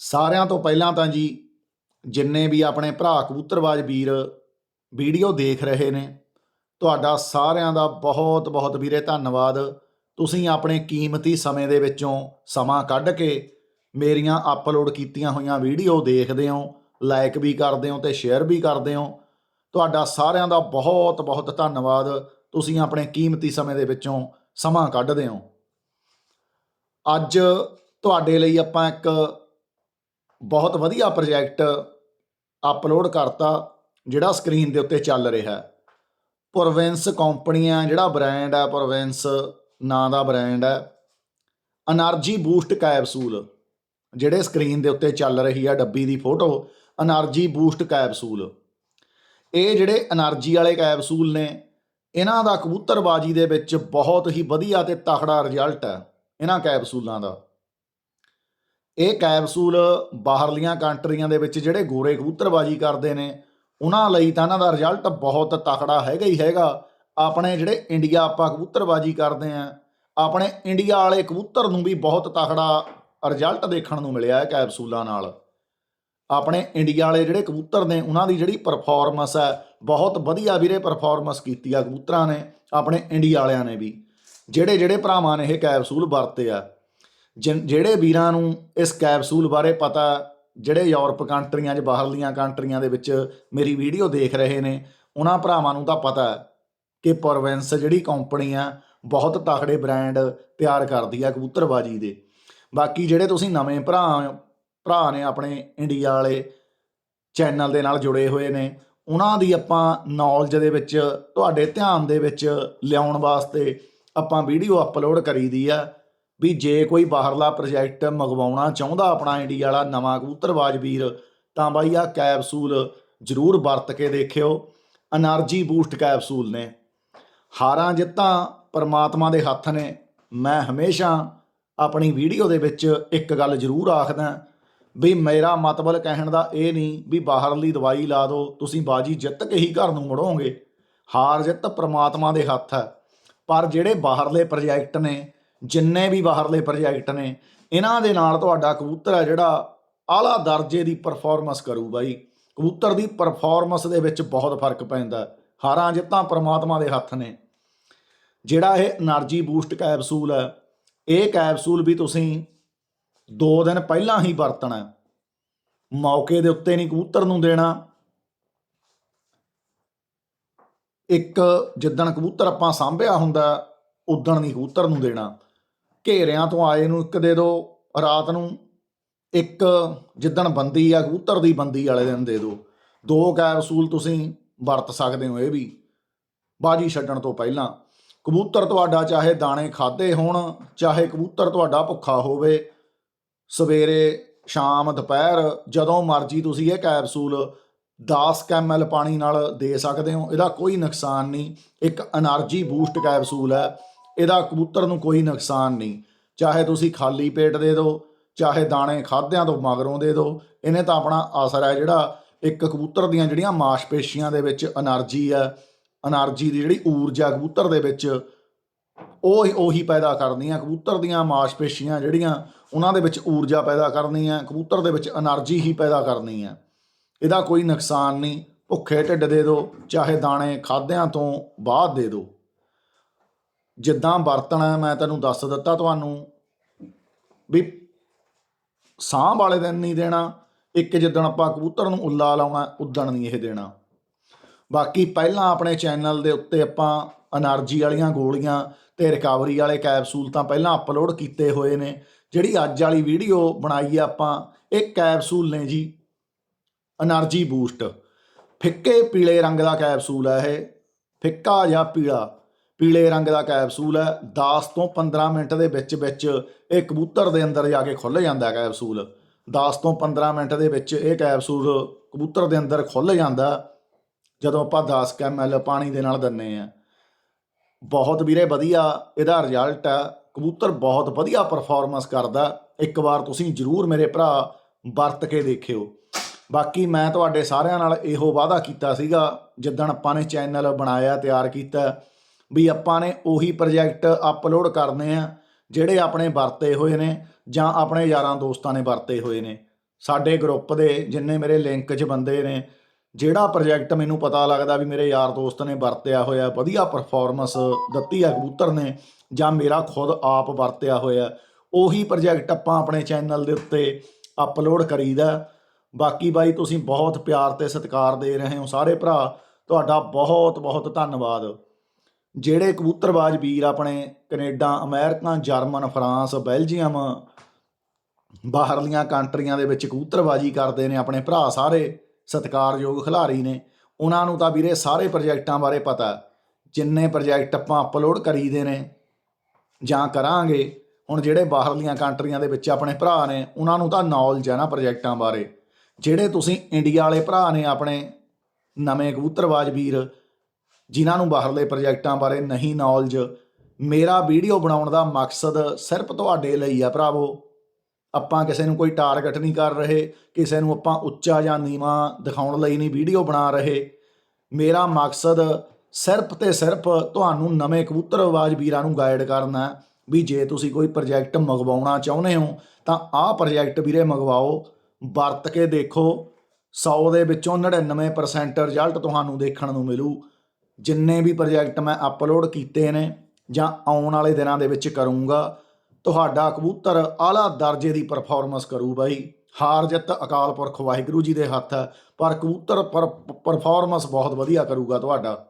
ਸਾਰਿਆਂ ਤੋਂ ਪਹਿਲਾਂ ਤਾਂ ਜੀ ਜਿੰਨੇ ਵੀ ਆਪਣੇ ਭਰਾ ਕਬੂਤਰਬਾਜ਼ ਵੀਰ ਵੀਡੀਓ ਦੇਖ ਰਹੇ ਨੇ, ਤੁਹਾਡਾ ਸਾਰਿਆਂ ਦਾ ਬਹੁਤ ਬਹੁਤ ਵੀਰੇ ਧੰਨਵਾਦ। ਤੁਸੀਂ ਆਪਣੇ ਕੀਮਤੀ ਸਮੇਂ ਦੇ ਵਿੱਚੋਂ ਸਮਾਂ ਕੱਢ ਕੇ ਮੇਰੀਆਂ ਅਪਲੋਡ ਕੀਤੀਆਂ ਹੋਈਆਂ ਵੀਡੀਓ ਦੇਖਦੇ ਹੋ ਲਾਈਕ ਵੀ ਕਰਦੇ ਹੋ ਤੇ ਸ਼ੇਅਰ ਵੀ ਕਰਦੇ ਹੋ। ਤੁਹਾਡਾ ਸਾਰਿਆਂ ਦਾ ਬਹੁਤ ਬਹੁਤ ਧੰਨਵਾਦ। ਤੁਸੀਂ ਆਪਣੇ ਕੀਮਤੀ ਸਮੇਂ ਦੇ ਵਿੱਚੋਂ ਸਮਾਂ ਕੱਢਦੇ ਹੋ। ਅੱਜ ਤੁਹਾਡੇ ਲਈ ਆਪਾਂ ਇੱਕ ਬਹੁਤ ਵਧੀਆ ਪ੍ਰੋਜੈਕਟ ਅਪਲੋਡ ਕਰਤਾ, ਜਿਹੜਾ ਸਕਰੀਨ ਦੇ ਉੱਤੇ ਚੱਲ ਰਿਹਾ ਪ੍ਰੋਵਿੰਸ ਕੰਪਨੀਆਂ ਜਿਹੜਾ ਬ੍ਰਾਂਡ ਹੈ ਪ੍ਰੋਵਿੰਸ ਨਾਂ ਦਾ ਬ੍ਰਾਂਡ ਹੈ એનર્ਜੀ ਬੂਸਟ ਕੈਪਸੂਲ ਜਿਹੜੇ ਸਕਰੀਨ ਦੇ ਉੱਤੇ ਚੱਲ ਰਹੀ ਆ ਡੱਬੀ ਦੀ ਫੋਟੋ એનર્ਜੀ ਬੂਸਟ ਕੈਪਸੂਲ ਇਹ ਜਿਹੜੇ એનર્ਜੀ ਵਾਲੇ ਕੈਪਸੂਲ ਨੇ, ਇਹਨਾਂ ਦਾ ਕਬੂਤਰਬਾਜੀ ਦੇ ਵਿੱਚ ਬਹੁਤ ਹੀ ਵਧੀਆ ਤੇ ਤਖੜਾ ਰਿਜ਼ਲਟ ਹੈ, ਇਹਨਾਂ ਕੈਪਸੂਲਾਂ ਦਾ। ਇਹ ਕੈਪਸੂਲ ਬਾਹਰਲੀਆਂ ਕੰਟਰੀਆਂ ਦੇ ਵਿੱਚ ਜਿਹੜੇ ਗੋਰੇ ਕਬੂਤਰਬਾਜੀ ਕਰਦੇ ਨੇ, ਉਹਨਾਂ ਲਈ ਤਾਂ ਇਹਨਾਂ ਦਾ ਰਿਜ਼ਲਟ ਬਹੁਤ ਤਕੜਾ ਹੈਗਾ ਹੀ ਹੈਗਾ। ਆਪਣੇ ਜਿਹੜੇ ਇੰਡੀਆ ਆਪਾਂ ਕਬੂਤਰਬਾਜੀ ਕਰਦੇ ਆ ਆਪਣੇ ਇੰਡੀਆ ਵਾਲੇ ਕਬੂਤਰ ਨੂੰ ਵੀ ਬਹੁਤ ਤਕੜਾ ਰਿਜ਼ਲਟ ਦੇਖਣ ਨੂੰ ਮਿਲਿਆ ਹੈ ਕੈਪਸੂਲਾਂ ਨਾਲ। ਆਪਣੇ ਇੰਡੀਆ ਵਾਲੇ ਜਿਹੜੇ ਕਬੂਤਰ ਨੇ, ਉਹਨਾਂ ਦੀ ਜਿਹੜੀ ਪਰਫਾਰਮੈਂਸ ਹੈ, ਬਹੁਤ ਵਧੀਆ ਵੀਰੇ ਪਰਫਾਰਮੈਂਸ ਕੀਤੀ ਆ ਕਬੂਤਰਾਂ ਨੇ, ਆਪਣੇ ਇੰਡੀਆ ਵਾਲਿਆਂ ਨੇ ਵੀ। ਜਿਹੜੇ ਜਿਹੜੇ ਭਰਾਵਾਂ ਨੇ ਇਹ ਕੈਪਸੂਲ ਵਰਤੇ ਆ। ਜਿਹੜੇ ਵੀਰਾਂ ਨੂੰ ਇਸ ਕੈਪਸੂਲ ਬਾਰੇ ਪਤਾ, ਜਿਹੜੇ ਯੂਰਪ ਕੰਟਰੀਆਂ 'ਚ ਬਾਹਰਲੀਆਂ ਕੰਟਰੀਆਂ ਦੇ ਵਿੱਚ ਮੇਰੀ ਵੀਡੀਓ ਦੇਖ ਰਹੇ ਨੇ, ਉਹਨਾਂ ਭਰਾਵਾਂ ਨੂੰ ਤਾਂ ਪਤਾ ਕਿ ਪ੍ਰੋਵਿੰਸ ਜਿਹੜੀ ਕੰਪਨੀ ਆ, ਬਹੁਤ ਤਕੜੇ ਬ੍ਰਾਂਡ ਤਿਆਰ ਕਰਦੀ ਆ ਕਬੂਤਰਬਾਜੀ ਦੇ। ਬਾਕੀ ਜਿਹੜੇ ਤੁਸੀਂ ਨਵੇਂ ਭਰਾ ਭਰਾ ਨੇ ਆਪਣੇ ਇੰਡੀਆ ਵਾਲੇ ਚੈਨਲ ਦੇ ਨਾਲ ਜੁੜੇ ਹੋਏ ਨੇ, ਉਹਨਾਂ ਦੀ ਆਪਾਂ ਨੌਲੇਜ ਦੇ ਵਿੱਚ, ਤੁਹਾਡੇ ਧਿਆਨ ਦੇ ਵਿੱਚ ਲਿਆਉਣ ਵਾਸਤੇ ਆਪਾਂ ਵੀਡੀਓ ਅਪਲੋਡ ਕਰੀਦੀ ਆ। ਵੀ ਜੇ ਕੋਈ ਬਾਹਰਲਾ ਪ੍ਰੋਜੈਕਟ ਮੰਗਵਾਉਣਾ ਚਾਹੁੰਦਾ ਆਪਣਾ ਇੰਡੀਆ ਵਾਲਾ ਨਵਾਂ ਕਬੂਤਰਬਾਜ਼ ਵੀਰ, ਤਾਂ ਬਾਈ ਆ ਕੈਪਸੂਲ ਜ਼ਰੂਰ ਵਰਤ ਕੇ ਦੇਖਿਓ। એનર્ਜੀ ਬੂਸਟ ਕੈਪਸੂਲ ਨੇ। ਹਾਰਾਂ ਜਿੱਤਾਂ ਪਰਮਾਤਮਾ ਦੇ ਹੱਥ ਨੇ। ਮੈਂ ਹਮੇਸ਼ਾ ਆਪਣੀ ਵੀਡੀਓ ਦੇ ਵਿੱਚ ਇੱਕ ਗੱਲ ਜ਼ਰੂਰ ਆਖਦਾ ਵੀ ਮੇਰਾ ਮਤਬਲ ਕਹਿਣ ਦਾ ਇਹ ਨਹੀਂ ਵੀ ਬਾਹਰਲੀ ਦਵਾਈ ਲਾ ਦਿਓ ਤੁਸੀਂ ਬਾਜੀ ਜਿੱਤ ਕੇ ਹੀ ਘਰ ਨੂੰ ਮੁੜੋਗੇ। ਹਾਰ ਜਿੱਤ ਪਰਮਾਤਮਾ ਦੇ ਹੱਥ ਹੈ। ਪਰ ਜਿਹੜੇ ਬਾਹਰਲੇ ਪ੍ਰੋਜੈਕਟ ਨੇ ਜਿੰਨੇ ਵੀ ਬਾਹਰਲੇ ਪ੍ਰੋਜੈਕਟ ਨੇ, ਇਹਨਾਂ ਦੇ ਨਾਲ ਤੁਹਾਡਾ ਕਬੂਤਰ ਹੈ ਜਿਹੜਾ ਆਲਾ ਦਰਜੇ ਦੀ ਪਰਫਾਰਮੈਂਸ ਕਰੂ ਬਾਈ। ਕਬੂਤਰ ਦੀ ਪਰਫਾਰਮੈਂਸ ਦੇ ਵਿੱਚ ਬਹੁਤ ਫ਼ਰਕ ਪੈਂਦਾ। ਹਾਰਾਂ ਜਿੱਤਾਂ ਪਰਮਾਤਮਾ ਦੇ ਹੱਥ ਨੇ। ਜਿਹੜਾ ਇਹ એનર્ਜੀ ਬੂਸਟ ਕੈਪਸੂਲ ਹੈ ਇਹ ਕੈਪਸੂਲ ਵੀ ਤੁਸੀਂ 2 ਦਿਨ ਪਹਿਲਾਂ ਹੀ ਵਰਤਣਾ। ਮੌਕੇ ਦੇ ਉੱਤੇ ਨਹੀਂ ਕਬੂਤਰ ਨੂੰ ਦੇਣਾ। ਇੱਕ ਜਿੱਦਣ ਕਬੂਤਰ ਆਪਾਂ ਸਾਂਭਿਆ ਹੁੰਦਾ, ਉਦਣ ਨਹੀਂ ਕਬੂਤਰ ਨੂੰ ਦੇਣਾ। ਘੇਰਿਆਂ ਤੋਂ ਆਏ ਨੂੰ ਇੱਕ ਦੇ ਦਿਓ ਰਾਤ ਨੂੰ ਇੱਕ ਜਿੱਦਣ ਬੰਦੀ ਆ, ਕਬੂਤਰ ਦੀ ਬੰਦੀ ਵਾਲੇ ਦਿਨ ਦੇ ਦਿਓ ਦੋ ਕੈਪਸੂਲ ਤੁਸੀਂ ਵਰਤ ਸਕਦੇ ਹੋ ਇਹ ਵੀ। ਬਾਜੀ ਛੱਡਣ ਤੋਂ ਪਹਿਲਾਂ, ਕਬੂਤਰ ਤੁਹਾਡਾ ਚਾਹੇ ਦਾਣੇ ਖਾਦੇ ਹੋਣ, ਚਾਹੇ ਕਬੂਤਰ ਤੁਹਾਡਾ ਭੁੱਖਾ ਹੋਵੇ, ਸਵੇਰੇ, ਸ਼ਾਮ, ਦੁਪਹਿਰ, ਜਦੋਂ ਮਰਜ਼ੀ ਤੁਸੀਂ ਇਹ ਕੈਪਸੂਲ 10 ml ਪਾਣੀ ਨਾਲ ਦੇ ਸਕਦੇ ਹੋ। ਇਹਦਾ ਕੋਈ ਨੁਕਸਾਨ ਨਹੀਂ। ਇੱਕ એનર્ਜੀ ਬੂਸਟ ਕੈਪਸੂਲ ਹੈ। ਇਹਦਾ ਕਬੂਤਰ ਨੂੰ ਕੋਈ ਨੁਕਸਾਨ ਨਹੀਂ। ਚਾਹੇ ਤੁਸੀਂ ਖਾਲੀ ਪੇਟ ਦੇ ਦਿਓ, ਚਾਹੇ ਦਾਣੇ ਖਾਦਿਆਂ ਤੋਂ ਮਗਰੋਂ ਦੇ ਦਿਓ, ਇਹਨੇ ਤਾਂ ਆਪਣਾ ਅਸਰ ਹੈ ਜਿਹੜਾ ਇੱਕ ਕਬੂਤਰ ਦੀਆਂ ਜਿਹੜੀਆਂ ਮਾਸਪੇਸ਼ੀਆਂ ਦੇ ਵਿੱਚ એનર્ਜੀ ਹੈ એનર્ਜੀ ਦੀ ਜਿਹੜੀ ਊਰਜਾ ਕਬੂਤਰ ਦੇ ਵਿੱਚ ਉਹ ਉਹੀ ਪੈਦਾ ਕਰਦੀਆਂ। ਕਬੂਤਰ ਦੀਆਂ ਮਾਸਪੇਸ਼ੀਆਂ ਜਿਹੜੀਆਂ ਉਹਨਾਂ ਦੇ ਵਿੱਚ ਊਰਜਾ ਪੈਦਾ ਕਰਨੀ ਕਰਨੀਆਂ ਕਬੂਤਰ ਦੇ ਵਿੱਚ એનર્ਜੀ ਹੀ ਪੈਦਾ ਕਰਨੀ ਹੈ ਇਹਦਾ ਕੋਈ ਨੁਕਸਾਨ ਨਹੀਂ। ਭੁੱਖੇ ਢਿੱਡ ਦੇ ਦਿਓ, ਚਾਹੇ ਦਾਣੇ ਖਾਦਿਆਂ ਤੋਂ ਬਾਅਦ ਦੇ ਦਿਓ। ਜਿੱਦਾਂ ਵਰਤਣਾ ਮੈਂ ਤੈਨੂੰ ਦੱਸ ਦਿੱਤਾ ਤੁਹਾਨੂੰ ਵੀ ਸਾਹ ਵਾਲੇ ਦਿਨ ਨਹੀਂ ਦੇਣਾ, ਇੱਕ ਜਿੱਦਣ ਆਪਾਂ ਕਬੂਤਰ ਨੂੰ ਉੱਲਾ ਲਾਉਣਾ, ਉਦਣ ਨਹੀਂ ਇਹ ਦੇਣਾ। ਬਾਕੀ ਪਹਿਲਾਂ ਆਪਣੇ ਚੈਨਲ ਦੇ ਉੱਤੇ ਆਪਾਂ એનર્ਜੀ ਵਾਲੀਆਂ ਗੋਲੀਆਂ ਤੇ ਰਿਕਵਰੀ ਵਾਲੇ ਕੈਪਸੂਲ ਤਾਂ ਪਹਿਲਾਂ ਅਪਲੋਡ ਕੀਤੇ ਹੋਏ ਨੇ। ਜਿਹੜੀ ਅੱਜ ਵਾਲੀ ਵੀਡੀਓ ਬਣਾਈ ਆ ਆਪਾਂ, ਇਹ ਕੈਪਸੂਲ ਨੇ ਜੀ। Energy boost. ਫਿੱਕੇ ਪੀਲੇ ਰੰਗ ਦਾ ਕੈਪਸੂਲ ਹੈ ਇਹ। ਫਿੱਕਾ ਜਾਂ ਪੀਲਾ। ਪੀਲੇ ਰੰਗ ਦਾ ਕੈਪਸੂਲ ਹੈ। 10 ਤੋਂ 15 ਮਿੰਟ ਦੇ ਵਿੱਚ ਵਿੱਚ ਇਹ ਕਬੂਤਰ ਦੇ ਅੰਦਰ ਜਾ ਕੇ ਖੁੱਲ ਜਾਂਦਾ ਹੈ ਕੈਪਸੂਲ। 10 ਤੋਂ 15 ਮਿੰਟ ਦੇ ਵਿੱਚ ਇਹ ਕੈਪਸੂਲ ਕਬੂਤਰ ਦੇ ਅੰਦਰ ਖੁੱਲ ਜਾਂਦਾ ਜਦੋਂ ਆਪਾਂ 10 ml ਪਾਣੀ ਦੇ ਨਾਲ ਦਿੰਨੇ ਆ ਬਹੁਤ ਵੀਰੇ ਵਧੀਆ ਇਹਦਾ ਰਿਜ਼ਲਟ ਹੈ। ਕਬੂਤਰ ਬਹੁਤ ਵਧੀਆ ਪਰਫਾਰਮੈਂਸ ਕਰਦਾ ਇੱਕ ਵਾਰ ਤੁਸੀਂ ਜਰੂਰ ਮੇਰੇ ਭਰਾ ਵਰਤ ਕੇ ਦੇਖਿਓ। ਬਾਕੀ ਮੈਂ ਤੁਹਾਡੇ ਸਾਰਿਆਂ ਨਾਲ ਇਹੋ ਵਾਅਦਾ ਕੀਤਾ ਸੀਗਾ, ਜਿੱਦਣ ਆਪਾਂ ਨੇ ਚੈਨਲ ਬਣਾਇਆ, ਤਿਆਰ ਕੀਤਾ ਵੀ ਆਪਾਂ ਨੇ ਉਹੀ ਪ੍ਰੋਜੈਕਟ ਅਪਲੋਡ ਕਰਨੇ ਆ, ਜਿਹੜੇ ਆਪਣੇ ਵਰਤੇ ਹੋਏ ਨੇ ਜਾਂ ਆਪਣੇ ਯਾਰਾਂ ਦੋਸਤਾਂ ਨੇ ਵਰਤੇ ਹੋਏ ਨੇ। ਸਾਡੇ ਗਰੁੱਪ ਦੇ ਜਿੰਨੇ ਮੇਰੇ ਲਿੰਕ 'ਚ ਬੰਦੇ ਨੇ, ਜਿਹੜਾ ਪ੍ਰੋਜੈਕਟ ਮੈਨੂੰ ਪਤਾ ਲੱਗਦਾ ਵੀ ਮੇਰੇ ਯਾਰ ਦੋਸਤ ਨੇ ਵਰਤਿਆ ਹੋਇਆ, ਵਧੀਆ ਪਰਫਾਰਮੈਂਸ ਦਿੱਤੀ ਆ ਕਬੂਤਰ ਨੇ ਜਾਂ ਮੇਰਾ ਖੁਦ ਆਪ ਵਰਤਿਆ ਹੋਇਆ, ਉਹੀ ਪ੍ਰੋਜੈਕਟ ਆਪਾਂ ਆਪਣੇ ਚੈਨਲ ਦੇ ਉੱਤੇ ਅਪਲੋਡ ਕਰੀਦਾ। ਬਾਕੀ ਬਾਈ ਤੁਸੀਂ ਬਹੁਤ ਪਿਆਰ ਤੇ ਸਤਿਕਾਰ ਦੇ ਰਹੇ ਹੋ ਸਾਰੇ ਭਰਾ, ਤੁਹਾਡਾ ਬਹੁਤ ਬਹੁਤ ਧੰਨਵਾਦ। ਜਿਹੜੇ ਕਬੂਤਰਬਾਜ਼ ਵੀਰ ਆਪਣੇ Canada, America, German, France, Belgium ਬਾਹਰਲੀਆਂ ਕੰਟਰੀਆਂ ਦੇ ਵਿੱਚ ਕਬੂਤਰਬਾਜ਼ੀ ਕਰਦੇ ਨੇ, ਆਪਣੇ ਭਰਾ ਸਾਰੇ ਸਤਿਕਾਰਯੋਗ ਖਿਡਾਰੀ ਨੇ। ਉਹਨਾਂ ਨੂੰ ਤਾਂ ਵੀਰੇ ਸਾਰੇ ਪ੍ਰੋਜੈਕਟਾਂ ਬਾਰੇ ਪਤਾ ਜਿੰਨੇ ਪ੍ਰੋਜੈਕਟ ਆਪਾਂ ਅਪਲੋਡ ਕਰੀਦੇ ਨੇ ਜਾਂ ਕਰਾਂਗੇ, ਹੁਣ ਜਿਹੜੇ ਬਾਹਰਲੀਆਂ ਕੰਟਰੀਆਂ ਦੇ ਵਿੱਚ ਆਪਣੇ ਭਰਾ ਨੇ, ਉਹਨਾਂ ਨੂੰ ਤਾਂ ਨੌਲੇਜ ਹੈ ਨਾ ਪ੍ਰੋਜੈਕਟਾਂ ਬਾਰੇ। ਜਿਹੜੇ ਤੁਸੀਂ ਇੰਡੀਆ ਵਾਲੇ ਭਰਾ ਨੇ ਆਪਣੇ ਨਵੇਂ ਕਬੂਤਰਬਾਜ਼ ਵੀਰ ਜਿਨ੍ਹਾਂ ਨੂੰ ਬਾਹਰਲੇ ਪ੍ਰੋਜੈਕਟਾਂ ਬਾਰੇ ਨਹੀਂ ਨੌਲੇਜ ਮੇਰਾ ਵੀਡੀਓ ਬਣਾਉਣ ਦਾ ਮਕਸਦ ਸਿਰਫ ਤੁਹਾਡੇ ਲਈ ਆ ਭਰਾਵੋ। ਆਪਾਂ ਕਿਸੇ ਨੂੰ ਕੋਈ ਟਾਰਗੇਟ ਨਹੀਂ ਕਰ ਰਹੇ, ਕਿਸੇ ਨੂੰ ਆਪਾਂ ਉੱਚਾ ਜਾਂ ਨੀਵਾਂ ਦਿਖਾਉਣ ਲਈ ਨਹੀਂ ਵੀਡੀਓ ਬਣਾ ਰਹੇ। ਮੇਰਾ ਮਕਸਦ ਸਿਰਫ ਤੇ ਸਿਰਫ ਤੁਹਾਨੂੰ ਨਵੇਂ ਕਬੂਤਰਬਾਜ਼ ਵੀਰਾਂ ਨੂੰ ਗਾਈਡ ਕਰਨਾ ਵੀ ਜੇ ਤੁਸੀਂ ਕੋਈ ਪ੍ਰੋਜੈਕਟ ਮੰਗਵਾਉਣਾ ਚਾਹੁੰਦੇ ਹੋ, ਤਾਂ ਆਹ ਪ੍ਰੋਜੈਕਟ ਵੀਰੇ ਮੰਗਵਾਓ, ਵਰਤ ਕੇ ਦੇਖੋ। 100 ਦੇ ਵਿੱਚੋਂ 99% ਰਿਜ਼ਲਟ ਤੁਹਾਨੂੰ ਦੇਖਣ ਨੂੰ ਮਿਲੂ। ਜਿੰਨੇ ਵੀ ਪ੍ਰੋਜੈਕਟ ਮੈਂ ਅਪਲੋਡ ਕੀਤੇ ਨੇ ਜਾਂ ਆਉਣ ਵਾਲੇ ਦਿਨਾਂ ਦੇ ਵਿੱਚ ਕਰੂੰਗਾ, ਤੁਹਾਡਾ ਕਬੂਤਰ ਆਲਾ ਦਰਜੇ ਦੀ ਪਰਫਾਰਮੈਂਸ ਕਰੂ ਬਾਈ। ਹਾਰ ਜਿੱਤ ਅਕਾਲ ਪੁਰਖ ਵਾਹਿਗੁਰੂ ਜੀ ਦੇ ਹੱਥ, ਪਰ ਕਬੂਤਰ ਪਰਫਾਰਮੈਂਸ ਬਹੁਤ ਵਧੀਆ ਕਰੂਗਾ ਤੁਹਾਡਾ।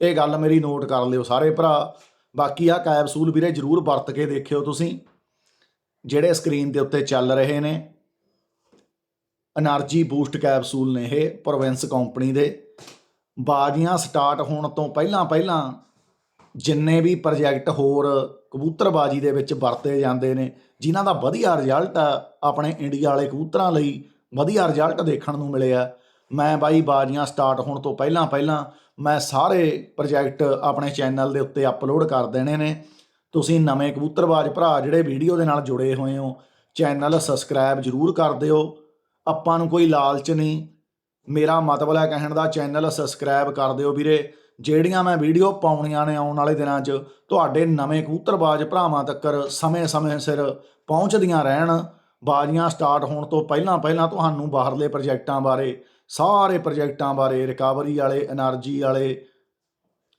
ਇਹ ਗੱਲ ਮੇਰੀ ਨੋਟ ਕਰ ਲਿਓ ਸਾਰੇ ਭਰਾ। ਬਾਕੀ ਆ ਕੈਪਸੂਲ ਵੀਰੇ ਜਰੂਰ ਵਰਤ ਕੇ ਦੇਖਿਓ ਤੁਸੀਂ, ਜਿਹੜੇ ਸਕਰੀਨ ਦੇ ਉੱਤੇ ਚੱਲ ਰਹੇ ਨੇ। એનર્ਜੀ ਬੂਸਟ ਕੈਪਸੂਲ ਨੇ ਇਹ ਪ੍ਰੋਵਿੰਸ ਕੰਪਨੀ ਦੇ। ਬਾਜ਼ੀਆਂ ਸਟਾਰਟ ਹੋਣ ਤੋਂ ਪਹਿਲਾਂ ਪਹਿਲਾਂ ਜਿੰਨੇ ਵੀ ਪ੍ਰੋਜੈਕਟ ਹੋਰ ਕਬੂਤਰਬਾਜੀ ਦੇ ਵਿੱਚ ਵਰਤੇ ਜਾਂਦੇ ਨੇ, ਜਿਨ੍ਹਾਂ ਦਾ ਵਧੀਆ ਰਿਜ਼ਲਟ ਆਪਣੇ ਇੰਡੀਆ ਵਾਲੇ ਕਬੂਤਰਾਂ ਲਈ ਵਧੀਆ ਰਿਜ਼ਲਟ ਦੇਖਣ ਨੂੰ ਮਿਲਿਆ। ਮੈਂ ਬਾਈ ਬਾਜ਼ੀਆਂ ਸਟਾਰਟ ਹੋਣ ਤੋਂ ਪਹਿਲਾਂ ਪਹਿਲਾਂ ਮੈਂ ਸਾਰੇ ਪ੍ਰੋਜੈਕਟ ਆਪਣੇ ਚੈਨਲ ਦੇ ਉੱਤੇ ਅਪਲੋਡ ਕਰ ਦੇਣੇ ਨੇ। ਤੁਸੀਂ ਨਵੇਂ ਕਬੂਤਰਬਾਜ ਭਰਾ ਜਿਹੜੇ ਵੀਡੀਓ ਦੇ ਨਾਲ ਜੁੜੇ ਹੋਏ ਹੋ, ਚੈਨਲ ਸਬਸਕ੍ਰਾਈਬ ਜਰੂਰ ਕਰ ਦਿਓ। ਆਪਾਂ ਨੂੰ ਕੋਈ ਲਾਲਚ ਨਹੀਂ ਮੇਰਾ ਮਤਲਬ ਹੈ ਕਹਿਣ ਦਾ ਚੈਨਲ ਸਬਸਕ੍ਰਾਈਬ ਕਰ ਦਿਓ ਵੀਰੇ। ਜਿਹੜੀਆਂ ਮੈਂ ਵੀਡੀਓ ਪਾਉਣੀਆਂ ਨੇ ਆਉਣ ਵਾਲੇ ਦਿਨਾਂ 'ਚ, ਤੁਹਾਡੇ ਨਵੇਂ ਕਬੂਤਰਬਾਜ਼ ਭਰਾਵਾਂ ਤੱਕਰ ਸਮੇਂ-ਸਮੇਂ ਸਿਰ ਪਹੁੰਚਦੀਆਂ ਰਹਿਣ। ਬਾਜ਼ੀਆਂ ਸਟਾਰਟ ਹੋਣ ਤੋਂ ਪਹਿਲਾਂ ਪਹਿਲਾਂ ਤੁਹਾਨੂੰ ਬਾਹਰਲੇ ਪ੍ਰੋਜੈਕਟਾਂ ਬਾਰੇ, ਸਾਰੇ ਪ੍ਰੋਜੈਕਟਾਂ ਬਾਰੇ ਰਿਕਵਰੀ ਵਾਲੇ એનર્ਜੀ ਵਾਲੇ,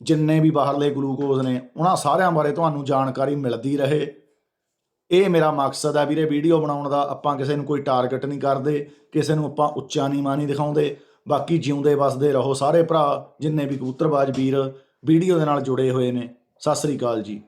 ਜਿੰਨੇ ਵੀ ਬਾਹਰਲੇ ਗਲੂਕੋਜ਼ ਨੇ, ਉਹਨਾਂ ਸਾਰਿਆਂ ਬਾਰੇ ਤੁਹਾਨੂੰ ਜਾਣਕਾਰੀ ਮਿਲਦੀ ਰਹੇ। ਇਹ ਮੇਰਾ ਮਕਸਦ ਹੈ ਵੀਰੇ ਵੀਡੀਓ ਬਣਾਉਣ ਦਾ। ਆਪਾਂ ਕਿਸੇ ਨੂੰ ਕੋਈ ਟਾਰਗੇਟ ਨਹੀਂ ਕਰਦੇ, ਕਿਸੇ ਨੂੰ ਆਪਾਂ ਉੱਚਾ ਨੀਵਾਂ ਨਹੀਂ ਦਿਖਾਉਂਦੇ। ਬਾਕੀ ਜਿਉਂਦੇ ਵਸਦੇ ਰਹੋ ਸਾਰੇ ਭਰਾ, ਜਿੰਨੇ ਵੀ ਕਬੂਤਰਬਾਜ਼ ਵੀਰ ਵੀਡੀਓ ਦੇ ਨਾਲ ਜੁੜੇ ਹੋਏ ਨੇ। ਸਤਿ ਸ੍ਰੀ ਅਕਾਲ ਜੀ।